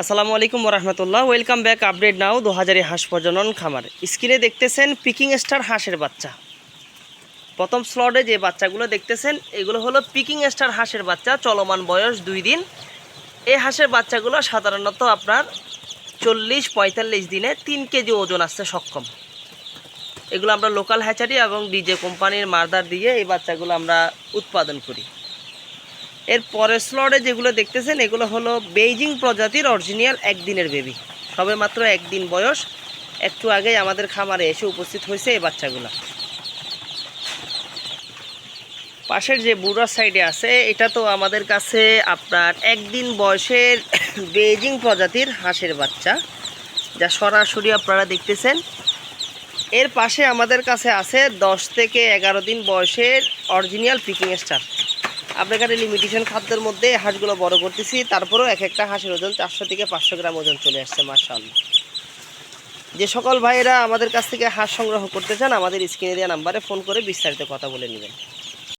আসসালামু আলাইকুম রহমতুল্লাহ ওয়েলকাম ব্যাক আপডেট নাও দু হাজারি হাঁস প্রজনন খামার। স্ক্রিনে দেখতেছেন পিকিং স্টার হাঁসের বাচ্চা। প্রথম স্লটে যে বাচ্চাগুলো দেখতেছেন, এগুলো হলো পিকিং স্টার হাঁসের বাচ্চা, চলমান বয়স দুই দিন। এই হাঁসের বাচ্চাগুলো সাধারণত আপনার চল্লিশ পঁয়তাল্লিশ দিনে তিন কেজি ওজন আসতে সক্ষম। এগুলো আমরা লোকাল হ্যাচারি এবং ডিজে কোম্পানির মার্দার দিয়ে এই বাচ্চাগুলো আমরা উৎপাদন করি। এর পরের স্লটে যেগুলো দেখতেছেন, এগুলো হলো বেইজিং প্রজাতির অরিজিনাল একদিনের বেবি সবে মাত্র একদিন বয়স। একটু আগেই আমাদের খামারে এসে উপস্থিত হয়েছে এই বাচ্চাগুলো। পাশের যে বুড়ার সাইডে আছে, এটা তো আমাদের কাছে আপনার একদিন বয়সের বেইজিং প্রজাতির হাঁসের বাচ্চা, যা সরাসরি আপনারা দেখতেছেন। এর পাশে আমাদের কাছে আছে দশ থেকে এগারো দিন বয়সের অরিজিনাল পিকিং স্টার আপনার লিমিটেশন খাদ্যের মধ্যে হাঁসগুলো বড় করতেছি, তারপরেও এক একটা হাঁসের ওজন চারশো থেকে পাঁচশো গ্রাম ওজন চলে আসছে মার্শাল্লাহ যে সকল ভাইয়েরা আমাদের কাছ থেকে হাঁস সংগ্রহ করতে চান, আমাদের স্ক্রিনে দেওয়া নাম্বারে ফোন করে বিস্তারিত কথা বলে নেবেন।